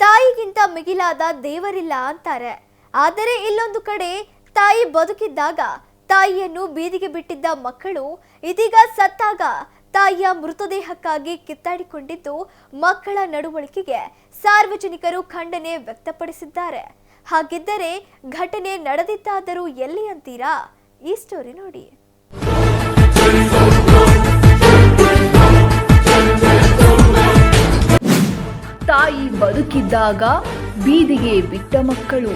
ತಾಯಿಗಿಂತ ಮಿಗಿಲಾದ ದೇವರಿಲ್ಲ ಅಂತಾರೆ. ಆದರೆ ಇಲ್ಲೊಂದು ಕಡೆ ತಾಯಿ ಬದುಕಿದ್ದಾಗ ತಾಯಿಯನ್ನು ಬೀದಿಗೆ ಬಿಟ್ಟಿದ್ದ ಮಕ್ಕಳು ಇದೀಗ ಸತ್ತಾಗ ತಾಯಿಯ ಮೃತದೇಹಕ್ಕಾಗಿ ಕಿತ್ತಾಡಿಕೊಂಡಿದ್ದು ಮಕ್ಕಳ ನಡವಳಿಕೆಗೆ ಸಾರ್ವಜನಿಕರು ಖಂಡನೆ ವ್ಯಕ್ತಪಡಿಸಿದ್ದಾರೆ. ಹಾಗಿದ್ದರೆ ಘಟನೆ ನಡೆದಿತ್ತಾದರೂ ಎಲ್ಲಿ ಅಂತೀರಾ? ಈ ಸ್ಟೋರಿ ನೋಡಿ. ತಾಯಿ ಬದುಕಿದ್ದಾಗ ಬೀದಿಗೆ ಬಿಟ್ಟ ಮಕ್ಕಳು.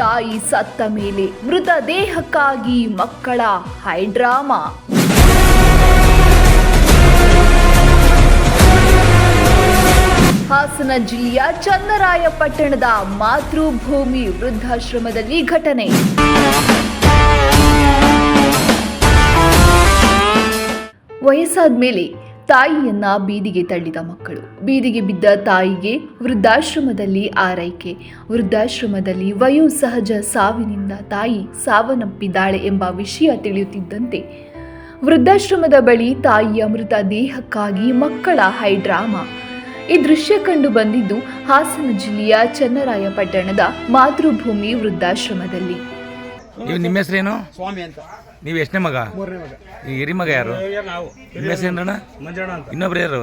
ತಾಯಿ ಸತ್ತ ಮೇಲೆ ಮೃತದೇಹಕ್ಕಾಗಿ ಮಕ್ಕಳ ಹೈಡ್ರಾಮಾ. ಹಾಸನ ಜಿಲ್ಲೆಯ ಚನ್ನರಾಯಪಟ್ಟಣದ ಮಾತೃಭೂಮಿ ವೃದ್ಧಾಶ್ರಮದಲ್ಲಿ ಘಟನೆ. ವಯಸ್ಸಾದ ಮೇಲೆ ತಾಯಿಯನ್ನ ಬೀದಿಗೆ ತಳ್ಳಿದ ಮಕ್ಕಳು. ಬೀದಿಗೆ ಬಿದ್ದ ತಾಯಿಗೆ ವೃದ್ಧಾಶ್ರಮದಲ್ಲಿ ಆರೈಕೆ. ವೃದ್ಧಾಶ್ರಮದಲ್ಲಿ ವಯೋ ಸಹಜ ಸಾವಿನಿಂದ ತಾಯಿ ಸಾವನ್ನಪ್ಪಿದ್ದಾಳೆ ಎಂಬ ವಿಷಯ ತಿಳಿಯುತ್ತಿದ್ದಂತೆ ವೃದ್ಧಾಶ್ರಮದ ಬಳಿ ತಾಯಿಯ ಮೃತ ದೇಹಕ್ಕಾಗಿ ಮಕ್ಕಳ ಹೈಡ್ರಾಮಾ. ಈ ದೃಶ್ಯ ಕಂಡು ಬಂದಿದ್ದು ಹಾಸನ ಜಿಲ್ಲೆಯ ಚನ್ನರಾಯಪಟ್ಟಣದ ಮಾತೃಭೂಮಿ ವೃದ್ಧಾಶ್ರಮದಲ್ಲಿ. ನೀವು ನಿಮ್ಮ ಹೆಸರೇನು? ಸ್ವಾಮಿ ಅಂತ. ನೀವು ಎಷ್ಟನೇ ಮಗ? ಮೂರನೇ ಮಗ. ಈ ಹಿರಿ ಮಗ ಯಾರು? ನಾವು. ನಿಮ್ಮ ಹೆಸರೇನಣ್ಣ ಮಂಜಣ್ಣ ಅಂತ. ಇನ್ನೊಬ್ರು ಯಾರು?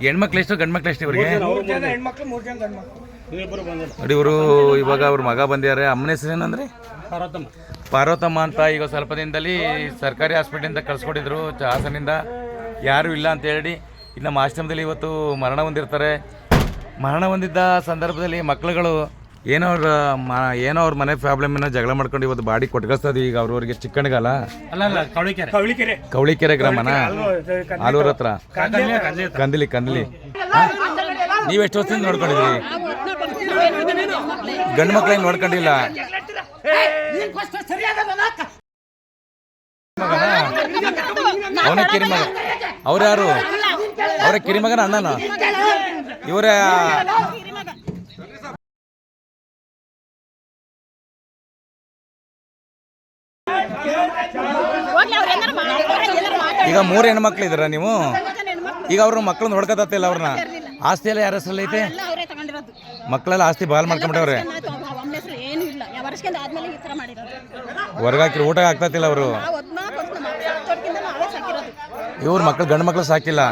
ಹೆಣ್ಮಕ್ಳು ಎಷ್ಟು ಗಂಡ್ ಮಕ್ಳು ಎಷ್ಟು ಇವರಿಗೆ? ಮೂರು ಜನ ಹೆಣ್ಮಕ್ಳು ಮೂರು ಜನ ಗಂಡು ಮಕ್ಕಳು ನೀವಿಬ್ಬರು ಬಂದಿಲ್ಲ ನೋಡಿ ಇವರು ಇವಾಗ ಅವ್ರ ಮಗ ಬಂದಿದ್ದಾರೆ. ಅಮ್ಮನ ಹೆಸರೇನಂದ್ರೆ ಪಾರ್ವತಮ್ಮ. ಪಾರ್ವತಮ್ಮ ಅಂತ ಈಗ ಸ್ವಲ್ಪ ದಿನದಲ್ಲಿ ಸರ್ಕಾರಿ ಹಾಸ್ಪಿಟ್ಲಿಂದ ಕಳ್ಸ್ಕೊಟ್ಟಿದ್ರು. ಚ- ಹಾಸನಿಂದ ಯಾರೂ ಇಲ್ಲ ಅಂತ ಹೇಳಿ ಇನ್ನು ನಮ್ಮ ಆಶ್ರಮದಲ್ಲಿ ಇವತ್ತು ಮರಣ ಹೊಂದಿರ್ತಾರೆ. ಮರಣ ಹೊಂದಿದ್ದ ಸಂದರ್ಭದಲ್ಲಿ ಮಕ್ಕಳುಗಳು ಏನೋ ಅವ್ರ ಮ ಏನೋ ಅವ್ರ ಮನೆ ಪ್ರಾಬ್ಲಮ್ನ ಜಗಳ ಮಾಡ್ಕೊಂಡು ಇವತ್ತು ಬಾಡಿ ಕೊಟ್ಕಸ್ತದ ಈಗ ಅವ್ರವ್ರಿಗೆ ಕವಳಿಕೆರೆ. ಕವಳಿಕೆರೆ. ಗ್ರಾಮನ? ಆಲೂರ್ ಹತ್ರ? ಕಂದಿಲಿ ಕಂದಿಲಿ ನೀವೆಷ್ಟು ವರ್ಷದಿಂದ ನೋಡ್ಕೊಂಡಿದ್ರಿ? ಗಂಡು ಮಕ್ಳೇನು ನೋಡ್ಕೊಂಡಿಲ್ಲ? ಅವನ ಕಿರಿಮಗ. ಅವ್ರು ಯಾರು? ಅವರ ಕಿರಿಮಗನ ಅಣ್ಣನ? ಇವರ ಈಗ ಮೂರು ಹೆಣ್ಮಕ್ಳು ಇದ್ರ ನೀವು? ಈಗ ಅವ್ರ ಮಕ್ಳನ್ನ ಹೊಡ್ಕತ್ತಿಲ್ಲ ಅವ್ರನ್ನ? ಆಸ್ತಿ ಎಲ್ಲ ಯಾರ ಹೆಸರಲ್ಲಿ ಐತೆ? ಅವರೇ ತಗೊಂಡಿರೋದು. ಮಕ್ಕಳೆಲ್ಲ ಆಸ್ತಿ ಬಾಲ್ ಮಾಡ್ಕೊಂಡ್ಬಿಟ್ಟವ್ರೆ ಅಮ್ಮ ಹೆಸರು ಏನು ಇಲ್ಲ. ಯಾವ ವರ್ಷಕ್ಕಿಂತ ಆದ್ಮೇಲೆ ಈ ಥರ ಮಾಡಿರೋದು. ಹೊರಗಾಕಿ ಊಟ ಆಗ್ತತಿಲ್ಲ ಅವರು? ಇವ್ರ ಮಕ್ಳು ಗಂಡು ಮಕ್ಳು ಸಾಕಿಲ್ಲ.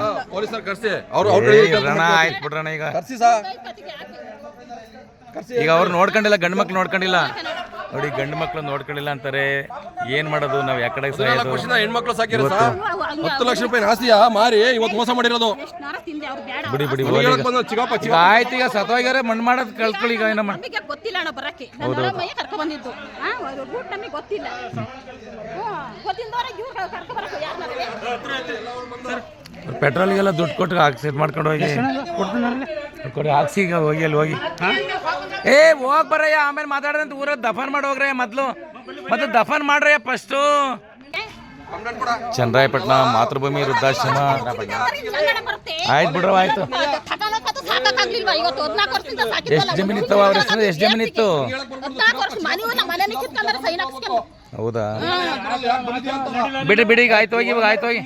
ಆಯ್ತು ಬಿಡ್ರಣ ಈಗ. ಈಗ ಅವ್ರು ನೋಡ್ಕೊಂಡಿಲ್ಲ ಗಂಡು ಮಕ್ಳು ನೋಡ್ಕೊಂಡಿಲ್ಲ? ನೋಡಿ ಗಂಡು ಮಕ್ಳು ನೋಡ್ಕೊಳ್ಳಿಲ್ಲ ಅಂತಾರೆ. ಏನ್ ಮಾಡೋದು? ನಾವ್ ಯಾಕಡೆ ಹೆಣ್ಮಕ್ಳು ಸಾಕಿರ ಹತ್ತು ಲಕ್ಷ ರೂಪಾಯಿ ಆಸ್ತಿಯ ಮಾರಿ ಇವತ್ತು ಮೋಸ ಮಾಡಿರೋದು. ಬಿಡಿ. ಬಿಡಿ ಅವ್ರಿಗೆ ಹೇಳಕ್ ಬಂದ ಚಿಕ್ಕಪ್ಪ ಈಗ ಆಯ್ತು ಈಗ ಸತ್ವಾಗ್ಯಾರೆ ಮಣ್ಣು ಮಾಡೋದು ಕಳ್ಕೊಳ್ಳಿ ಈಗ ನಮಗೆ ಗೊತ್ತಿಲ್ಲ ಅಣ್ಣ ಬರಕ್ಕೆ. ನನ್ನ ಮೈಯ ಕರ್ಕೊ ಬಂದಿದ್ದು ಹಾ ರೂಟ್ ನಮಗೆ ಗೊತ್ತಿಲ್ಲ. ಹ್ಞೂ ಗೊತ್ತಿಲ್ಲದವ್ರಿಗೆ ಇವ್ರು ಕರ್ಕೊ ಬರಕ್ಕೆ ಯಾರು ಪೆಟ್ರೋಲ್ಗೆಲ್ಲ ದುಡ್ಡು ಕೊಟ್ಟು ಹಾಕ್ಸಿ ಮಾಡ್ಕೊಂಡು ಹೋಗಿ. ಕೊಡಿ ಹಾಕ್ಸಿ ಈಗ ಹೋಗಿ ಅಲ್ಲಿ ಹೋಗಿ. ಏ, ಹೋಗ್ ಬರಯ್ಯ, ಆಮೇಲೆ ಮಾತಾಡ್ದಂತ ಊರ ದಫನ್ ಮಾಡಿ ಹೋಗ್ರಯ್ಯ ಮೊದ್ಲು. ಮತ್ತೆ ದಫನ್ ಮಾಡ್ರಯ್ಯ ಫಸ್ಟು ಚಂದ್ರಾಯಪಟ್ಟಣ ಮಾತೃಭೂಮಿ ವೃದ್ಧಾಶ್ರಮ. ಆಯ್ತು ಬಿಡ್ರವ ಆಯ್ತು. ಎಷ್ಟು ಜಮೀನ್ ಇತ್ತವ ಅವ್ರ ಹೆಸರು? ಎಷ್ಟು ಜಮೀನ್ ಇತ್ತು? ಹೌದಾ? ಬಿಡಿ ಬಿಡಿ ಈಗ ಆಯ್ತು ಹೋಗಿ, ಇವಾಗ ಆಯ್ತು ಹೋಗಿ.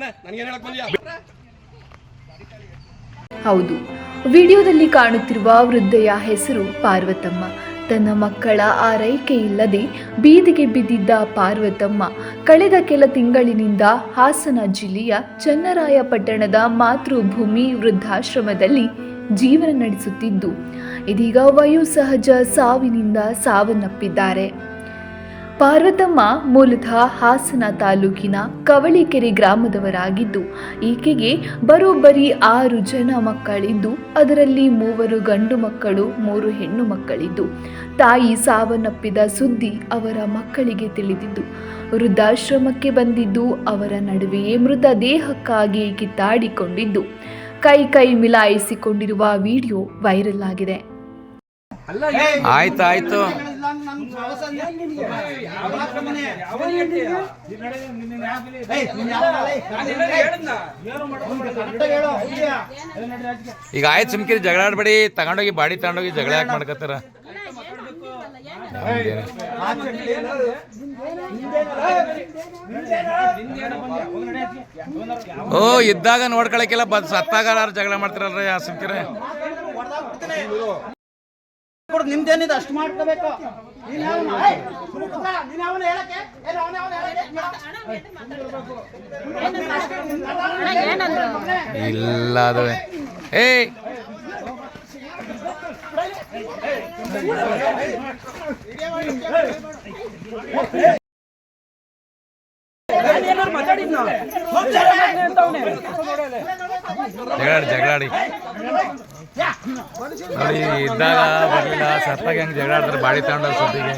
ಹೌದು. ವಿಡಿಯೋದಲ್ಲಿ ಕಾಣುತ್ತಿರುವ ವೃದ್ಧೆಯ ಹೆಸರು ಪಾರ್ವತಮ್ಮ. ತನ್ನ ಮಕ್ಕಳ ಆರೈಕೆ ಇಲ್ಲದೆ ಬೀದಿಗೆ ಬಿದ್ದಿದ್ದ ಪಾರ್ವತಮ್ಮ ಕಳೆದ ಕೆಲ ತಿಂಗಳಿನಿಂದ ಹಾಸನ ಜಿಲ್ಲೆಯ ಚನ್ನರಾಯಪಟ್ಟಣದ ಮಾತೃಭೂಮಿ ವೃದ್ಧಾಶ್ರಮದಲ್ಲಿ ಜೀವನ ನಡೆಸುತ್ತಿದ್ದು, ಇದೀಗ ವಯೋಸಹಜ ಸಾವಿನಿಂದ ಸಾವನ್ನಪ್ಪಿದ್ದಾರೆ. ಪಾರ್ವತಮ್ಮ ಮೂಲತಃ ಹಾಸನ ತಾಲೂಕಿನ ಕವಳಿಕೆರೆ ಗ್ರಾಮದವರಾಗಿದ್ದು, ಈಕೆಗೆ ಬರೋಬ್ಬರಿ ಆರು ಜನ ಮಕ್ಕಳಿದ್ದು, ಅದರಲ್ಲಿ ಮೂವರು ಗಂಡು ಮಕ್ಕಳು, ಮೂರು ಹೆಣ್ಣು ಮಕ್ಕಳಿದ್ದು. ತಾಯಿ ಸಾವನ್ನಪ್ಪಿದ ಸುದ್ದಿ ಅವರ ಮಕ್ಕಳಿಗೆ ತಿಳಿದಿದ್ದು. ವೃದ್ಧಾಶ್ರಮಕ್ಕೆ ಬಂದಿದ್ದು, ಅವರ ನಡುವೆಯೇ ಮೃತ ದೇಹಕ್ಕಾಗಿ ಕಿತ್ತಾಡಿಕೊಂಡಿದ್ದು. ಕೈ ಕೈ ಮಿಲಾಯಿಸಿಕೊಂಡಿರುವ ವಿಡಿಯೋ ವೈರಲ್ ಆಗಿದೆ. ಆಯ್ತು ಆಯ್ತು ಈಗ ಆಯ್ತು ಸುಮ್ಕಿರಿ ಜಗಳ ಆಡ್ಬೇಡಿ ತಗೊಂಡೋಗಿ ಬಾಡಿ ತಗೊಂಡೋಗಿ ಜಗಳ ಯಾಕೆ ಮಾಡ್ಕತ್ತಾರ? ಓ ಇದ್ದಾಗ ನೋಡ್ಕೊಳಕ್ಕೆಲ್ಲ ಬದ್ ಸತ್ತಾಗ ಜಗಳ ಮಾಡ್ತಿರಲ್ರಿ ಆ ಸಿಕ್ಕಿರೆ ಕೊಡು ನಿಮ್ದೇನಿದೆ ಅಷ್ಟು ಮಾಡ್ಕೋಬೇಕು ನೀನ್ ಏ. ಹೇಳಕ್ಕೆ? ಏನು ಅವನೇ ಹೇಳಕ್ಕೆ? ಇಲ್ಲ ಏಯ್ ಜಗಳಾಡಿ ಜಗಳಾಡಿ. ನೋಡಿ ಇದ್ದಾಗ ಬರ್ಲಿಲ್ಲ. ಸತ್ತಾಗ ಹೆಂಗ್ ಜಗಳ ಆಡ್ತಾರೆ. ಬಾಡಿ ತಗೊಂಡ್ರೆ ಸದ್ದಿಗೆ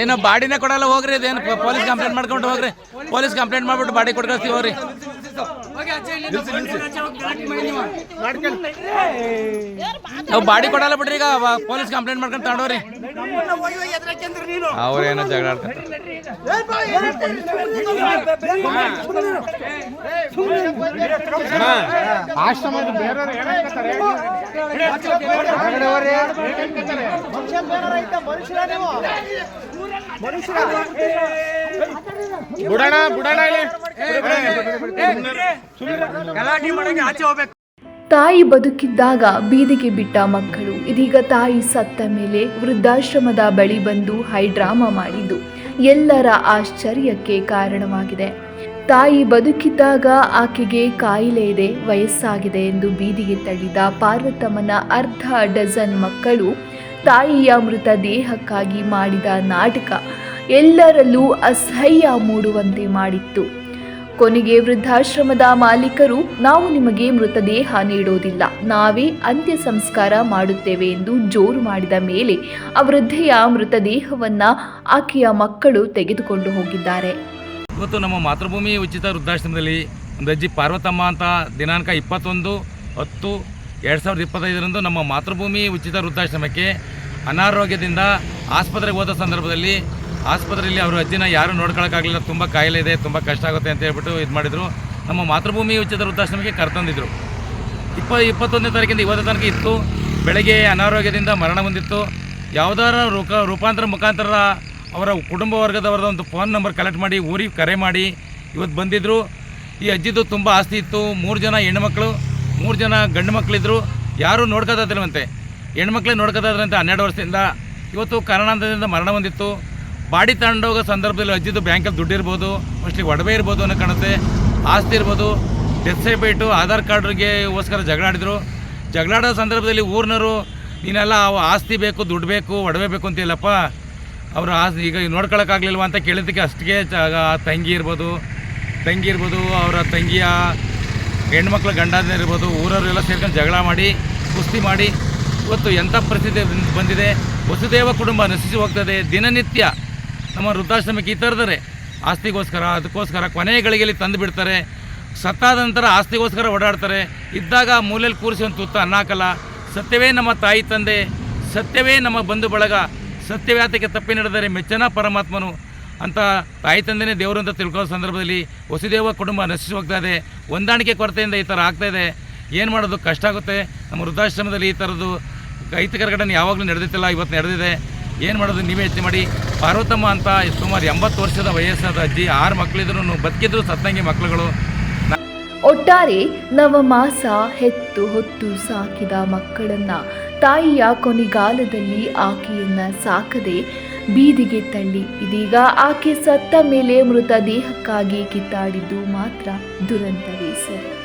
ಏನೋ ಬಾಡಿನ ಕೊಡಲ್ಲ ಹೋಗ್ರಿ ಅದೇನು ಪೊಲೀಸ್ ಕಂಪ್ಲೇಂಟ್ ಮಾಡ್ಕೊಂಡು ಹೋಗ್ರಿ. ಪೊಲೀಸ್ ಕಂಪ್ಲೇಂಟ್ ಮಾಡ್ಬಿಟ್ಟು ಬಾಡಿ ಕೊಡ್ಕೊಳ್ತೀವ್ರಿ ನಾವು ಬಾಡಿ ಕೊಡಲ್ಲ ಬಿಡ್ರಿ ಈಗ ಪೊಲೀಸ್ ಕಂಪ್ಲೇಂಟ್ ಮಾಡ್ಕೊಂಡು ತಗೊಂಡವ್ರಿ ಅವ್ರೇನೋ ಜಗಳ ಆಡ್ತಾರೆ ತಾಯಿ ಬದುಕಿದ್ದಾಗ ಬೀದಿಗೆ ಬಿಟ್ಟ ಮಕ್ಕಳು, ಇದೀಗ ತಾಯಿ ಸತ್ತ ಮೇಲೆ ವೃದ್ಧಾಶ್ರಮದ ಬಳಿ ಬಂದು ಹೈಡ್ರಾಮಾ ಮಾಡಿದ್ದು ಎಲ್ಲರ ಆಶ್ಚರ್ಯಕ್ಕೆ ಕಾರಣವಾಗಿದೆ. ತಾಯಿ ಬದುಕಿದ್ದಾಗ ಆಕೆಗೆ ಕಾಯಿಲೆ ಇದೆ, ವಯಸ್ಸಾಗಿದೆ ಎಂದು ಬೀದಿಗೆ ತಳ್ಳಿದ ಪಾರ್ವತಮ್ಮನ ಅರ್ಧ ಡಜನ್ ಮಕ್ಕಳು ತಾಯಿಯ ಮೃತ ದೇಹಕ್ಕಾಗಿ ಮಾಡಿದ ನಾಟಕ ಎಲ್ಲರಲ್ಲೂ ಅಸಹ್ಯ ಮೂಡುವಂತೆ ಮಾಡಿತ್ತು. ಕೊನೆಗೆ ವೃದ್ಧಾಶ್ರಮದ ಮಾಲೀಕರು, ನಾವು ನಿಮಗೆ ಮೃತದೇಹ ನೀಡೋದಿಲ್ಲ. ನಾವೇ ಅಂತ್ಯ ಸಂಸ್ಕಾರ ಮಾಡುತ್ತೇವೆ ಎಂದು ಜೋರು ಮಾಡಿದ ಮೇಲೆ ಆ ವೃದ್ಧೆಯ ಮೃತದೇಹವನ್ನ ಆಕೆಯ ಮಕ್ಕಳು ತೆಗೆದುಕೊಂಡು ಹೋಗಿದ್ದಾರೆ. ಇವತ್ತು ನಮ್ಮ ಮಾತೃಭೂಮಿ ಉಚಿತ ವೃದ್ಧಾಶ್ರಮದಲ್ಲಿ ಒಂದು ಅಜ್ಜಿ ಪಾರ್ವತಮ್ಮ ಅಂತ ದಿನಾಂಕ ಇಪ್ಪತ್ತೊಂದು ಹತ್ತು ಎರಡು ಸಾವಿರದ ಇಪ್ಪತ್ತೈದರಂದು ನಮ್ಮ ಮಾತೃಭೂಮಿ ಉಚಿತ ವೃದ್ಧಾಶ್ರಮಕ್ಕೆ ಅನಾರೋಗ್ಯದಿಂದ ಆಸ್ಪತ್ರೆಗೆ ಹೋದ ಸಂದರ್ಭದಲ್ಲಿ ಆಸ್ಪತ್ರೆಯಲ್ಲಿ ಅವರು ಅಜ್ಜಿನ ಯಾರು ನೋಡ್ಕೊಳಕ್ಕಾಗಲಿಲ್ಲ, ತುಂಬ ಕಾಯಿಲೆ ಇದೆ ತುಂಬ ಕಷ್ಟ ಆಗುತ್ತೆ ಅಂತ ಹೇಳ್ಬಿಟ್ಟು ಇದು ಮಾಡಿದರು. ನಮ್ಮ ಮಾತೃಭೂಮಿ ಉಚಿತ ವೃದ್ಧಾಶ್ರಮಕ್ಕೆ ಕರೆತಂದಿದ್ರು. ಇಪ್ಪ, ಇಪ್ಪತ್ತೊಂದನೇ ತಾರೀಕಿಂದ ಇವತ್ತು ತನಕ ಇತ್ತು. ಬೆಳಗ್ಗೆ ಅನಾರೋಗ್ಯದಿಂದ ಮರಣ ಹೊಂದಿತ್ತು. ಯಾವುದಾರ ರೂಪ ರೂಪಾಂತರ ಮುಖಾಂತರ ಅವರ ಕುಟುಂಬ ವರ್ಗದವರದ ಒಂದು ಫೋನ್ ನಂಬರ್ ಕಲೆಕ್ಟ್ ಮಾಡಿ, ಊರಿಗೆ ಕರೆ ಮಾಡಿ ಇವತ್ತು ಬಂದಿದ್ದರು ಈ ಅಜ್ಜಿದು ತುಂಬ ಆಸ್ತಿ ಇತ್ತು. ಮೂರು ಜನ ಹೆಣ್ಮಕ್ಳು, ಮೂರು ಜನ ಗಂಡು ಮಕ್ಕಳಿದ್ರು ಯಾರೂ ನೋಡ್ಕೋತಿಲ್ವಂತೆ ಹೆಣ್ಮಕ್ಳೇ ನೋಡ್ಕೋತಾದ್ರಂತೆ ಹನ್ನೆರಡು ವರ್ಷದಿಂದ. ಇವತ್ತು ಕಾರಣಾಂತರದಿಂದ ಮರಣ ಹೊಂದಿತ್ತು. ಬಾಡಿ ತಗೊಂಡೋಗೋ ಸಂದರ್ಭದಲ್ಲಿ ಅಜ್ಜಿದ್ದು ಬ್ಯಾಂಕಲ್ಲಿ ದುಡ್ಡು ಇರ್ಬೋದು ಮೋಸ್ಟ್ಲಿ ಒಡವೆ ಇರ್ಬೋದು ಅನ್ನೋ ಕಾಣುತ್ತೆ, ಆಸ್ತಿ ಇರ್ಬೋದು ಡೆತ್ ಸರ್ಟಿಫಿಕೇಟು ಆಧಾರ್ ಕಾರ್ಡ್ಗೆ ಗೋಸ್ಕರ ಜಗಳ ಆಡಿದ್ರು. ಜಗಳಾಡೋ ಸಂದರ್ಭದಲ್ಲಿ ಊರಿನವರು, ನೀನೆಲ್ಲ ಆಸ್ತಿ ಬೇಕು, ದುಡ್ಡು ಬೇಕು, ಒಡವೆ ಬೇಕು ಅಂತಿಲ್ಲಪ್ಪ ಅವರು ಆಸ್ತಿ ಈಗ ನೋಡ್ಕೊಳಕ್ಕಾಗಲಿಲ್ವ ಅಂತ ಕೇಳಿದ್ದಕ್ಕೆ ಅಷ್ಟಿಗೆ ತಂಗಿ ಇರ್ಬೋದು ತಂಗಿ ಇರ್ಬೋದು, ಅವರ ತಂಗಿಯ ಹೆಣ್ಮಕ್ಳ ಗಂಡನ ಇರ್ಬೋದು, ಊರವರೆಲ್ಲ ಸೇರ್ಕೊಂಡು ಜಗಳ ಮಾಡಿ, ಕುಸ್ತಿ ಮಾಡಿ, ಇವತ್ತು ಎಂಥ ಪರಿಸ್ಥಿತಿ ಬಂದ್- ಬಂದಿದೆ? ವಸುದೇವ ಕುಟುಂಬ ನಶಿಸಿ ಹೋಗ್ತದೆ. ದಿನನಿತ್ಯ ನಮ್ಮ ವೃದ್ಧಾಶ್ರಮಕ್ಕೆ ಈ ಥರದರೆ ಆಸ್ತಿಗೋಸ್ಕರ, ಅದಕ್ಕೋಸ್ಕರ ಕೊನೆ ಗಳಿಗೆಯಲ್ಲಿ ತಂದು ಬಿಡ್ತಾರೆ. ಸತ್ತಾದ ನಂತರ ಆಸ್ತಿಗೋಸ್ಕರ ಓಡಾಡ್ತಾರೆ. ಇದ್ದಾಗ ಮೂಲೆಯಲ್ಲಿ ಕೂರಿಸಿ ಒಂದು ತುತ್ತ ಅನ್ನ ಹಾಕಲ್ಲ. ಸತ್ಯವೇ ನಮ್ಮ ತಾಯಿ ತಂದೆ. ಸತ್ಯವೇ ನಮ್ಮ ಬಂಧು ಬಳಗ. ಸತ್ಯವ್ಯಾತಕ್ಕೆ ತಪ್ಪಿ ನಡೆದರೆ ಮೆಚ್ಚನ ಪರಮಾತ್ಮನು ಅಂತ ತಾಯಿ ತಂದೆನೇ ದೇವರು ಅಂತ ತಿಳ್ಕೊಳ್ಳೋ ಸಂದರ್ಭದಲ್ಲಿ ವಸುದೇವ ಕುಟುಂಬ ನಶಿಸಿ ಹೋಗ್ತಾ ಇದೆ. ಹೊಂದಾಣಿಕೆ ಕೊರತೆಯಿಂದ ಈ ಥರ ಆಗ್ತಾ ಇದೆ. ಏನು ಮಾಡೋದು ಕಷ್ಟ ಆಗುತ್ತೆ. ನಮ್ಮ ವೃದ್ಧಾಶ್ರಮದಲ್ಲಿ ಈ ಥರದ್ದು ಕೈತಕರ ಘಟನೆ ಯಾವಾಗಲೂ ನಡೆದಿತ್ತಿಲ್ಲ. ಇವತ್ತು ನಡೆದಿದೆ. ಏನು ಮಾಡೋದು? ನೀವೇ ಯೋಚನೆ ಮಾಡಿ. ಪಾರ್ವತಮ್ಮ ಅಂತ ಸುಮಾರು ಎಂಬತ್ತು ವರ್ಷದ ವಯಸ್ಸಾದ ಅಜ್ಜಿ, ಆರು ಮಕ್ಕಳಿದ್ರು ಬದುಕಿದ್ರು ಸತ್ತಂಗಿ ಮಕ್ಕಳುಗಳು ಒಟ್ಟಾರೆ ನವಮಾಸ ಹೆತ್ತು ಹೊತ್ತು ಸಾಕಿದ ಮಕ್ಕಳನ್ನ ತಾಯಿಯ ಕೊನೆಗಾಲದಲ್ಲಿ ಆಕೆಯನ್ನ ಸಾಕದೆ ಬೀದಿಗೆ ತಳ್ಳಿ. ಇದೀಗ ಆಕೆ ಸತ್ತ ಮೇಲೆ ಮೃತದೇಹಕ್ಕಾಗಿ ಕಿತ್ತಾಡಿದ್ದು ಮಾತ್ರ ದುರಂತವೇ ಸರಿ.